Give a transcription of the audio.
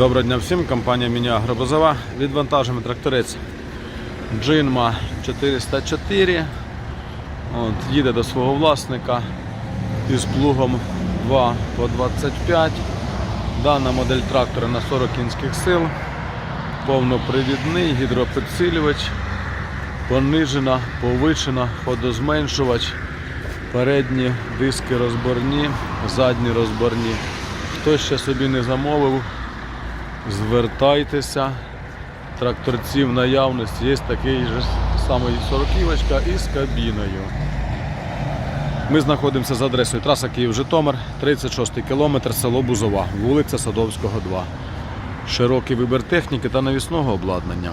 Доброго дня всім, компанія Міні Агробазова. Відвантажуємо тракторець Джинма 404. От, їде до свого власника із плугом 2 по 25. Дана модель трактора на 40 кінських сил, повнопривідний, гідропідсилювач, понижена, повишена, ходозменшувач, передні диски розборні, задні розборні. Хто ще собі не замовив, звертайтеся. Тракторці в наявності є такий же самий сороківочка із кабіною. Ми знаходимося за адресою траса Київ-Житомир, 36 кілометр, село Бузова, вулиця Садовського, 2. Широкий вибір техніки та навісного обладнання.